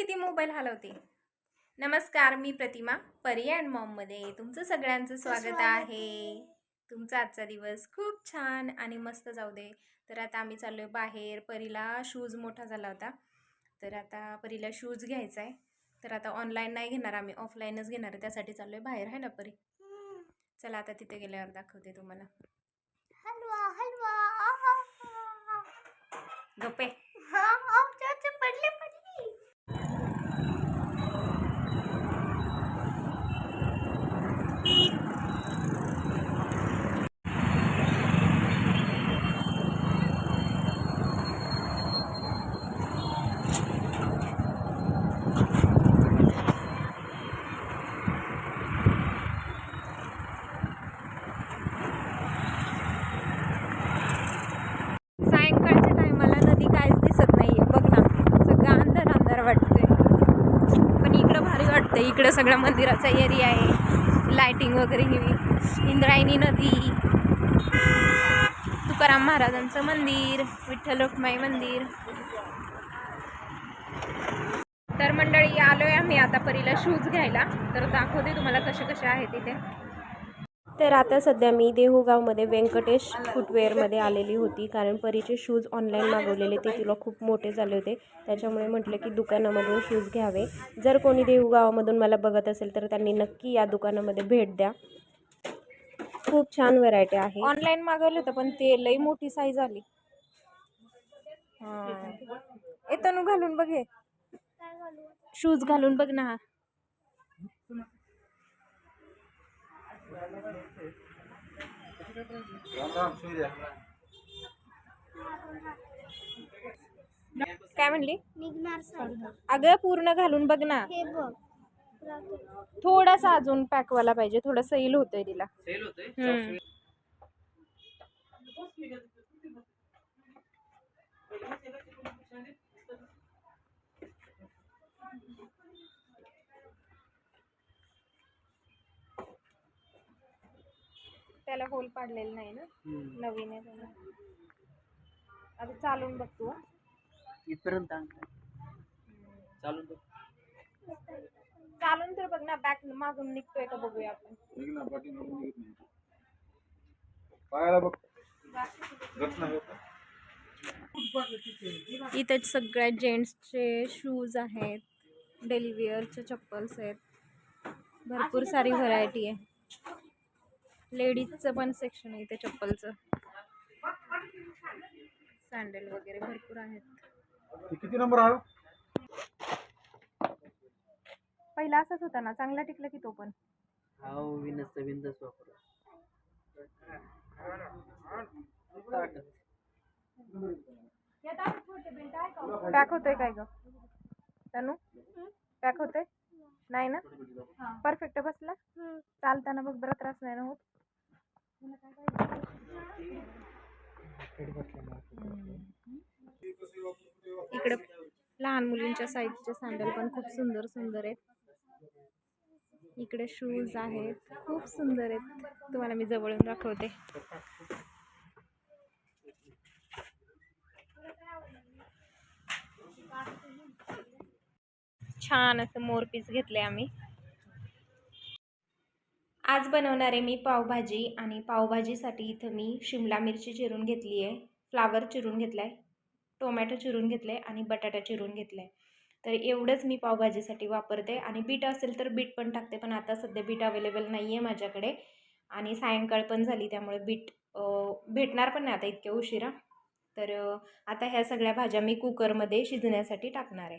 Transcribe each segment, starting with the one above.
किती मोबाईल हलवते? नमस्कार मी प्रतिमा परी अँड मॉममध्ये तुमचं सगळ्यांचं स्वागत आहे. तुमचा आजचा दिवस खूप छान आणि मस्त जाऊ दे. तर आता आम्ही चाललो आहे बाहेर परीला शूज मोठा झाला होता. तर आता परीला शूज घ्यायचा आहे. तर आता ऑनलाईन नाही घेणार आम्ही ऑफलाईनच घेणार आहे. त्यासाठी चाललो आहे बाहेर आहे ना परी? चला आता तिथे गेल्यावर दाखवते तुम्हाला. हलवा हलवा. गप्पे हा आमच्याचे पडले पडली सायंकाळच्या टायमाला नदी काहीच दिसत नाहीये बघ ना सगळं अंधार अंधार वाटतंय पण इकडं भारी वाटतंय इकडं सगळा मंदिराचा एरिया आहे. लाइटिंग वगैरे ही इंद्रायणी नदी. तुकाराम महाराजांचं मंदिर विठ्ठल रुक्माई मंदिर. तर मंडळी आलोय आम्ही आता परीला शूज घ्यायला. तर दाखवते तुम्हाला कसे कसे आहेत तिथे तर आता सध्या मी देहूगावमध्ये व्यंकटेश फुटवेअरमध्ये आलेली होती. कारण परीचे शूज ऑनलाईन मागवलेले ते तिला खूप मोठे झाले होते. त्याच्यामुळे म्हटलं की दुकानामधून शूज घ्यावे. जर कोणी देहूगावामधून मला बघत असेल तर त्यांनी नक्की या दुकानामध्ये भेट द्या. खूप छान व्हरायटी आहे. ऑनलाईन मागवलं होतं पण ते लई मोठी साईज आली. येतं नू घालून बघ हे. शूज घालून बघ ना. काय म्हणली? अगं पूर्ण घालून बघ ना. थोडासा अजून पॅकवाला पाहिजे. थोडं सैल होतंय तिला. हम्म. त्याला होल पाडलेलं नाही ना? नवीन आहे त्याला. आता चालून बघ तू हं. इथपर्यंत चालून बघ. चालून तर बघ ना बॅक मागून निघतोय का बघूया आपण. पायाला बघ. रत्न आहे. का? इथे सगळ्या जेंट्सचे शूज आहेत डेली वेअरचे चप्पल्स आहेत. भरपूर सारी व्हरायटी आहे. लेडीजचं पण सेक्शन आहे इथे चप्पलचं. सँडल वगैरे भरपूर आहेत. किती नंबर आहे? पहिला असाच होता ना चांगला टिकला की तो पण. विनस विंदच वापर पॅक होतोय काय ग? तनू? पॅक होतोय? नाही ना? परफेक्ट बसला? चालताना बघ बरं त्रास नाही ना होत. इकडे लहान मुलींच्या साईजचे सँडल पण खूप सुंदर सुंदर आहेत. इकडे शूज आहेत. खूप सुंदर आहेत. तुम्हाला मी जवळून दाखवते. छान असं मोर पीस घेतलंय आम्ही. आज बनवणार आहे मी पावभाजी आणि पावभाजीसाठी इथं मी शिमला मिरची चिरून घेतली आहे फ्लावर चिरून घेतला आहे टोमॅटो चिरून घेतलं आहे आणि बटाटा चिरून घेतला आहे तर एवढंच मी पावभाजीसाठी वापरते आणि बीट असेल तर बीट पण टाकते पण आता सध्या बीट अवेलेबल नाही आहे माझ्याकडे आणि सायंकाळ पण झाली त्यामुळे बीट भेटणार पण नाही आता इतक्या उशिरा. तर आता ह्या सगळ्या भाज्या मी कुकरमध्ये शिजण्यासाठी टाकणार आहे.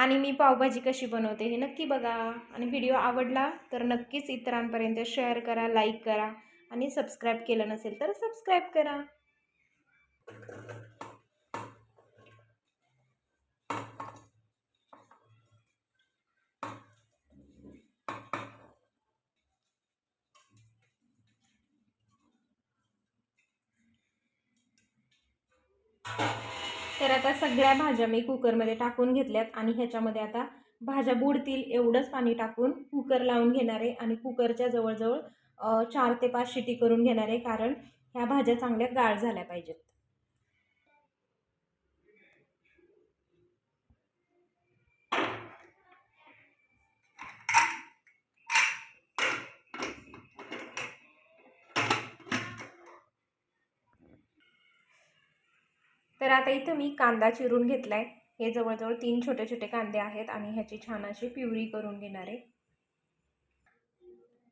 आणि मी पावभाजी कशी बनवते हे नक्की बघा. आणि व्हिडिओ आवडला तर नक्कीच इतरांपर्यंत शेअर करा लाईक करा. आणि सबस्क्राईब केलं नसेल तर सबस्क्राईब करा. तर आता सगळ्या भाज्या मी कुकरमध्ये टाकून घेतल्यात आणि ह्याच्यामध्ये आता भाज्या बुडतील एवढंच पाणी टाकून कुकर लावून घेणार आहे आणि कुकरच्या जवळजवळ चार ते पाच शिटी करून घेणार आहे कारण ह्या भाज्या चांगल्या गाळ झाल्या पाहिजेत. तर आता इथं मी कांदा चिरून घेतला आहे हे जवळजवळ तीन छोटे छोटे कांदे आहेत आणि ह्याची छान अशी प्युरी करून घेणार आहे.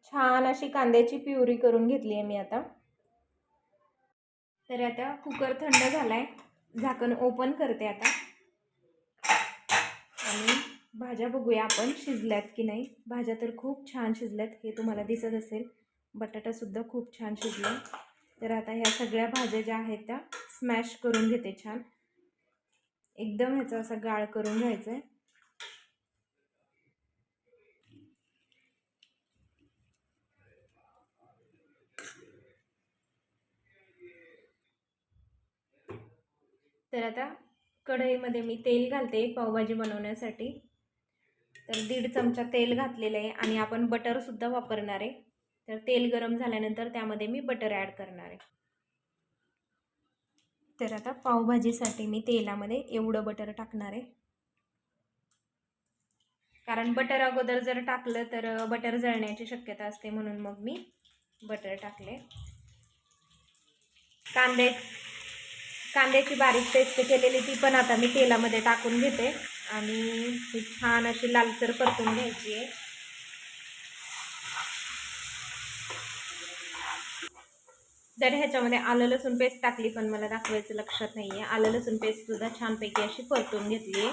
छान अशी कांद्याची प्युरी करून घेतली आहे मी आता. तर आता कुकर थंड झाला आहे झाकण ओपन करते आता. आणि भाज्या बघूया आपण शिजल्यात की नाही. भाज्या तर खूप छान शिजल्यात हे तुम्हाला दिसत असेल. बटाटासुद्धा खूप छान शिजला. तर आता ह्या सगळ्या भाज्या ज्या आहेत त्या स्मॅश करून घेते छान. एकदम ह्याचा असा गाळ करून घ्यायचा आहे तर आता कढईमध्ये मी तेल घालते पावभाजी बनवण्यासाठी. तर दीड चमचा तेल घातलेलं आहे आणि आपण बटरसुद्धा वापरणार आहे. तर तेल गरम झाल्यानंतर त्यामध्ये मी बटर ॲड करणार आहे. तर आता पावभाजीसाठी मी तेलामध्ये एवढं बटर टाकणार आहे. कारण बटर अगोदर जर टाकलं तर बटर जळण्याची शक्यता असते म्हणून मग मी बटर टाकले. कांदे कांद्याची बारीक पेस्ट केलेली ती पण आता मी तेलामध्ये टाकून घेते. आणि ही छान अशी लालसर परतून घ्यायची आहे. तर ह्याच्यामध्ये आलं लसूण पेस्ट टाकली पण मला दाखवायचं लक्षात नाही आहे आलं लसूण पेस्टसुद्धा छानपैकी अशी परतून घेतली. आहे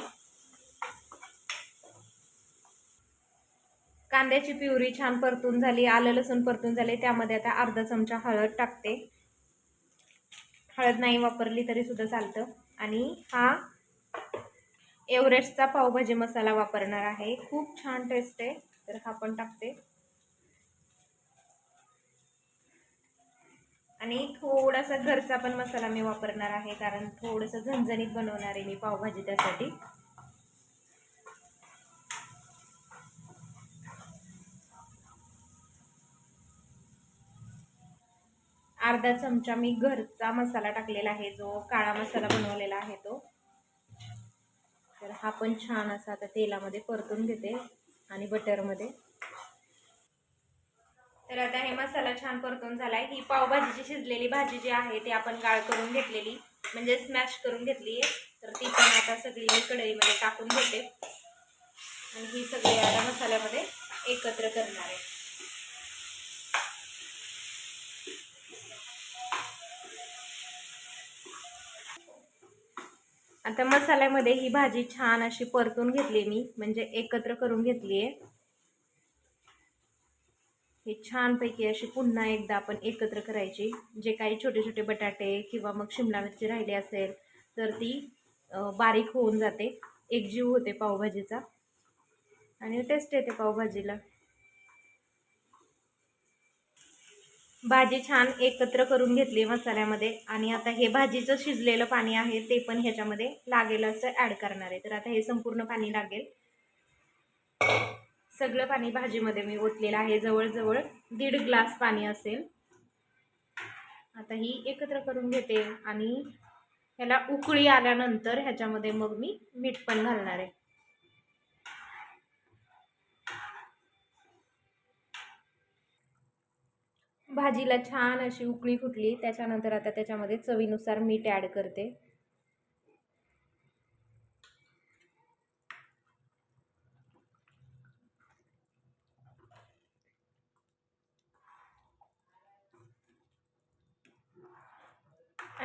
कांद्याची प्युरी छान परतून झाली. आलं लसूण परतून झाले. त्यामध्ये आता अर्धा चमचा हळद टाकते. हळद नाही वापरली तरी सुद्धा चालतं. आणि हा एव्हरेस्टचा पावभाजी मसाला वापरणार आहे. खूप छान टेस्ट आहे. तर हा पण टाकते. आणि थोडासा घरचा पण मसाला मी वापरणार आहे कारण थोडंसं झणझणीत बनवणार आहे मी पावभाजी त्यासाठी. अर्धा चमचा मी घरचा मसाला टाकलेला आहे जो काळा मसाला बनवलेला आहे तो. तर हा पण छान असा आता तेलामध्ये परतून घेते आणि बटरमध्ये तर आता हे मसाला छान परतून झाला आहे ही पावभाजीची शिजलेली भाजी जी आहे ती आपण गाळ करून घेतलेली म्हणजे स्मॅश करून घेतली आहे. तर ती पण आता सगळी मी कढईमध्ये टाकून घेते. आणि ही सगळी आता मसाल्यामध्ये एकत्र करणार आहे. आता मसाल्यामध्ये ही भाजी छान अशी परतून घेतली मी म्हणजे एकत्र करून घेतली आहे. हे छानपैकी अशी पुन्हा एकदा आपण एकत्र करायची. जे काही छोटे छोटे बटाटे किंवा मग शिमला मिरची राहिली असेल तर ती बारीक होऊन जाते. एकजीव होते पावभाजीचा. आणि टेस्ट येते पावभाजीला. भाजी छान एकत्र करून घेतली मसाल्यामध्ये. आणि आता हे भाजीचं शिजलेलं पाणी आहे ते पण ह्याच्यामध्ये लागेल असं ॲड करणार आहे. तर आता हे संपूर्ण पाणी लागेल. सगळं पाणी भाजीमध्ये मी ओतलेलं आहे. जवळजवळ दीड ग्लास पाणी असेल. आता ही एकत्र करून घेते आणि ह्याला उकळी आल्यानंतर ह्याच्यामध्ये मग मी मीठ पण घालणार आहे. भाजीला छान अशी उकळी फुटली. त्याच्यानंतर आता त्याच्यामध्ये चवीनुसार मीठ ॲड करते.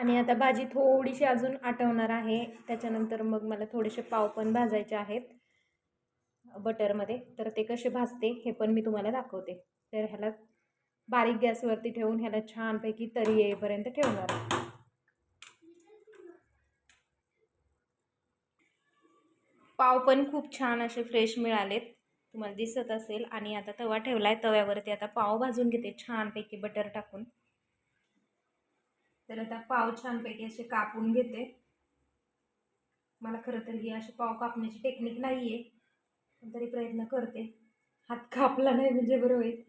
आणि आता भाजी थोडीशी अजून आटवणार आहे. त्याच्यानंतर मग मला थोडेसे पाव पण भाजायचे आहेत बटरमध्ये. तर ते कसे भाजते हे पण मी तुम्हाला दाखवते. तर ह्याला बारीक गॅसवरती ठेवून ह्याला छानपैकी तरी येईपर्यंत ठेवणार आहे. पाव पण खूप छान असे फ्रेश मिळालेत. तुम्हाला दिसत असेल आणि आता तवा ठेवला आहे तव्यावरती आता पाव भाजून घेते छानपैकी बटर टाकून. तर आता पाव छानपैकी असे कापून घेते. मला खरं तर ही अशी पाव कापण्याची टेक्निक नाही आहे पण तरी प्रयत्न करते. हात कापला नाही म्हणजे बरं होईल.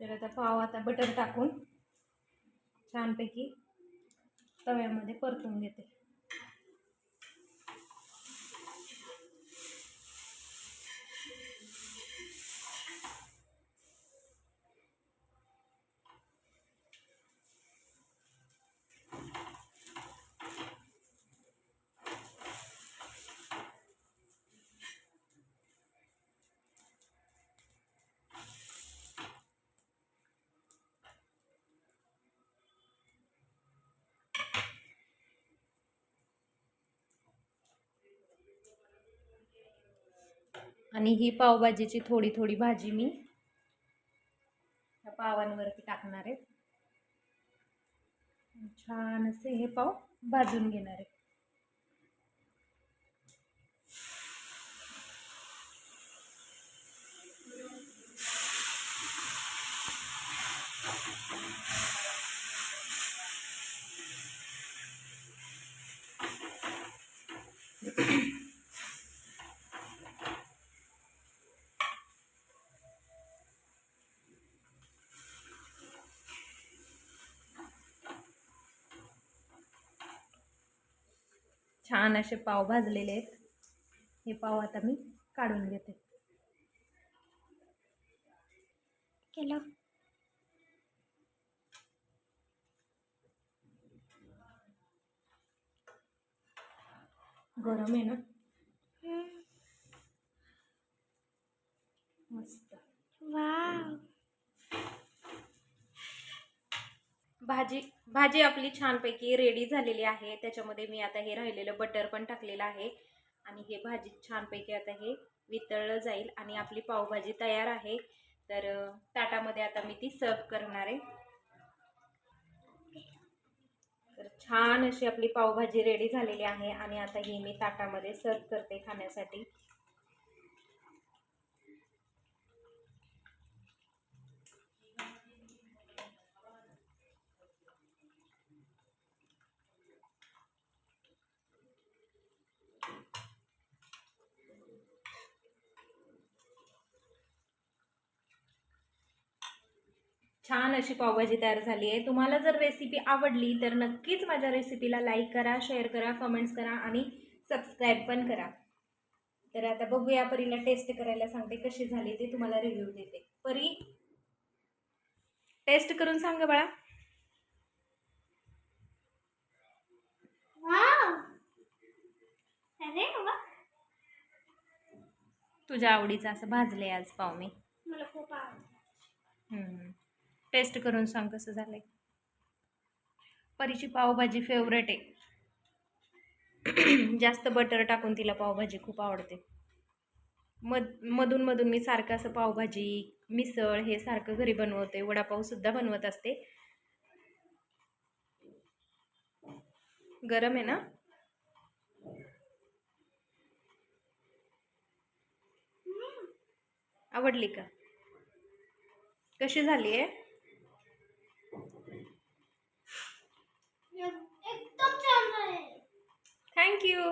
तर आता पाव आता बटर टाकून छानपैकी तव्यामध्ये परतून घेते. आणि ही पावभाजीची थोडी थोडी भाजी मी या पावांवरती टाकणार आहे. छान असे हे पाव भाजून घेणार आहे. छान असे पाव भाजलेले आहेत. हे पाव आता मी काढून घेते. केलं. गरम आहे ना? मस्त. वाव. भाजी भाजी आपली छानपैकी रेडी झालेली आहे. त्याच्यामध्ये मी आता हे राहिलेलं बटर पण टाकलेलं आहे. आणि हे भाजी छानपैकी आता हे वितळलं जाईल आणि आपली पावभाजी तयार आहे. तर ताटामध्ये आता मी ती सर्व करणार आहे. तर छान अशी आपली पावभाजी रेडी झालेली आहे आणि आता ही मी ताटामध्ये सर्व करते खाण्यासाठी. छान अशी पावभाजी तयार झाली आहे. तुम्हाला जर रेसिपी आवडली तर नक्कीच माझ्या रेसिपीला लाईक करा शेअर करा कमेंट्स करा आणि सबस्क्राईब पण करा. तर आता बघूया परीला टेस्ट करायला सांगते कशी झाली ते तुम्हाला रिव्ह्यू देते. परी टेस्ट करून सांग बाळा. तुझ्या आवडीचं असं भाजले आज पाव मी. मला खूप आवडतं टेस्ट करून सांग कसं झालं आहे परीची पावभाजी फेवरेट आहे. जास्त बटर टाकून तिला पावभाजी खूप आवडते. मध मधून मधून मी सारखं असं पावभाजी मिसळ हे सारखं घरी बनवते. वडापावसुद्धा बनवत असते. गरम आहे ना? आवडली का? कशी झाली आहे एकदम छान आहे थँक्यू.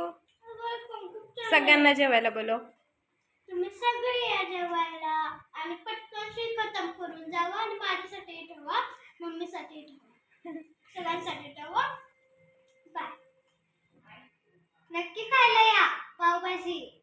सगळ्यांना जेवायला बोलव. तुम्ही सगळे या जेवायला आणि पटकन शी खतम करून जावा आणि माझ्यासाठी ठेवा मम्मीसाठी ठेवा. सगळ्यांसाठी ठेवा. बाय नक्की खायला या पावभाजी.